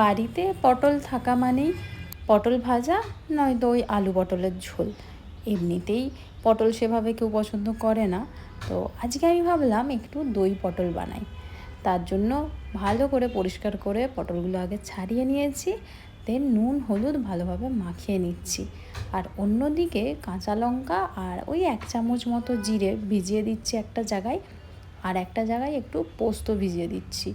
বাড়িতে পটল থাকা মানেই পটল ভাজা নয়তো ওই আলু পটলের ঝোল। এমনিতেই পটল সেভাবে কেউ পছন্দ করে না। তো আজকে আমি ভাবলাম একটু দই পটল বানাই। তার জন্য ভালো করে পরিষ্কার করে পটলগুলো আগে ছাড়িয়ে নিয়েছি দেন নুন, হলুদ ভালোভাবে মাখিয়ে নিচ্ছি। আর অন্যদিকে কাঁচা লঙ্কা আর ওই এক চামচ মতো জিরে ভিজিয়ে দিচ্ছি একটা জায়গায়, আর একটা জায়গায় একটু পোস্ত ভিজিয়ে দিচ্ছি।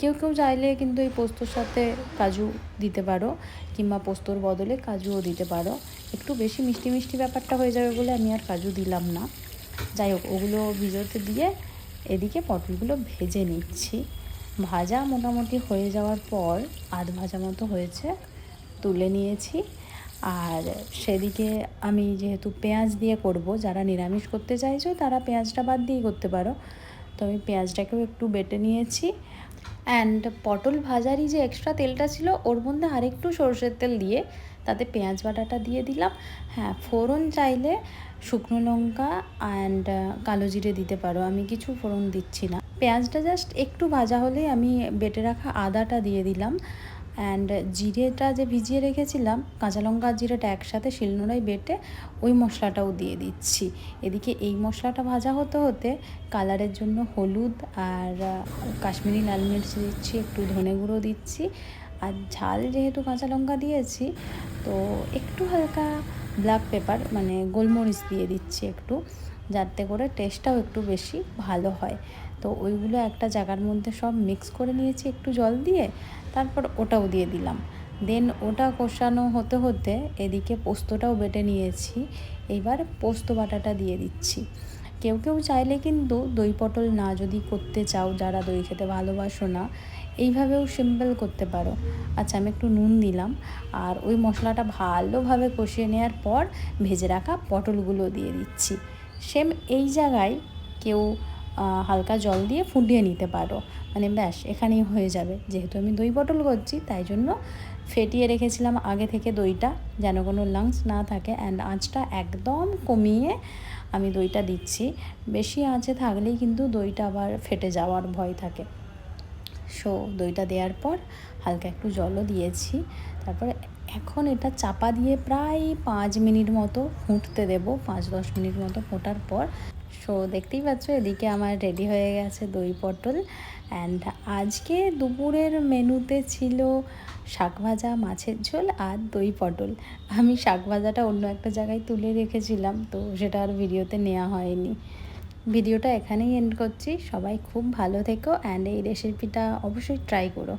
কেউ কেউ চাইলে কিন্তু এই পোস্তর সাথে কাজু দিতে পারো, কিংবা পোস্তর বদলে কাজুও দিতে পারো। একটু বেশি মিষ্টি মিষ্টি ব্যাপারটা হয়ে যাবে বলে আমি আর কাজু দিলাম না। যাই হোক, ওগুলো ভিজোতে দিয়ে এদিকে পটলগুলো ভেজে নিচ্ছি। ভাজা মোটামুটি হয়ে যাওয়ার পর আধ ভাজা মতো হয়েছে, তুলে নিয়েছি। আর সেদিকে আমি যেহেতু পেঁয়াজ দিয়ে করব, যারা নিরামিষ করতে চাইছো তারা পেঁয়াজটা বাদ দিয়েই করতে পারো। তো আমি পেঁয়াজটাকেও একটু বেটে নিয়েছি। অ্যান্ড পটল ভাজারই যে এক্সট্রা তেলটা ছিল, ওর মধ্যে আরেকটু সর্ষের তেল দিয়ে তাতে পেঁয়াজ বাটাটা দিয়ে দিলাম। হ্যাঁ ফোড়ন চাইলে শুকনো লঙ্কা অ্যান্ড কালো জিরে দিতে পারো। আমি কিছু ফোড়ন দিচ্ছি না। পেঁয়াজটা জাস্ট একটু ভাজা হলেই আমি বেটে রাখা আদাটা দিয়ে দিলাম। অ্যান্ড জিরেটা যে ভিজিয়ে রেখেছিলাম, কাঁচা লঙ্কা আর জিরেটা একসাথে শিলনোড়ায় বেটে ওই মশলাটাও দিয়ে দিচ্ছি। এদিকে এই মশলাটা ভাজা হতে হতে কালারের জন্য হলুদ আর কাশ্মীরি লাল মির্চ দিচ্ছি, একটু ধনে গুঁড়ো দিচ্ছি। আর ঝাল যেহেতু কাঁচা লঙ্কা দিয়েছি, তো একটু হালকা ব্ল্যাক পেপার মানে গোলমরিচ দিয়ে দিচ্ছি একটু, যাতে করে টেস্টটাও একটু বেশি ভালো হয়। তো ওইগুলো একটা জায়গার মধ্যে সব মিক্স করে নিয়েছি একটু জল দিয়ে, তারপর ওটাও দিয়ে দিলাম। দেন ওটা কষানো হতে হতে এদিকে পোস্তটাও বেটে নিয়েছি। এবার পোস্ত বাটাটা দিয়ে দিচ্ছি। কেউ কেউ চাইলে কিন্তু দই পটল না যদি করতে চাও, যারা দই খেতে ভালোবাসো না, এইভাবেও সিম্পল করতে পারো। আচ্ছা আমি একটু নুন দিলাম। আর ওই মশলাটা ভালোভাবে কষিয়ে নেওয়ার পর ভেজে রাখা পটলগুলো দিয়ে দিচ্ছি। সেম এই জায়গায় কেউ হালকা জল দিয়ে ফুটিয়ে নিতে পারো। মানে ব্যাস, এখানেই হয়ে যাবে। যেহেতু আমি দই পটল করছি, তাই জন্য ফেটিয়ে রেখেছিলাম আগে থেকে দইটা, যেন কোনো লাংস না থাকে। অ্যান্ড আঁচটা একদম কমিয়ে আমি দইটা দিচ্ছি। বেশি আঁচে থাকলেই কিন্তু দইটা আবার ফেটে যাওয়ার ভয় থাকে। সো দইটা দেওয়ার পর হালকা একটু জলও দিয়েছি। তারপরে এখন এটা চাপা দিয়ে প্রায় পাঁচ মিনিট মতো ফুটতে দেবো। পাঁচ দশ মিনিট মতো ফোটার পর সো দেখতেই পাচ্ছ, এদিকে আমার রেডি হয়ে গেছে দই পটল অ্যান্ড আজকে দুপুরের মেনুতে ছিল শাক ভাজা, মাছের ঝোল আর দই পটল। আমি শাক ভাজাটা অন্য একটা জায়গায় তুলে রেখেছিলাম, তো সেটা আর ভিডিওতে নেওয়া হয়নি। ভিডিওটা এখানেই এন্ড করছি। সবাই খুব ভালো থেকো অ্যান্ড এই রেসিপিটা অবশ্যই ট্রাই করো।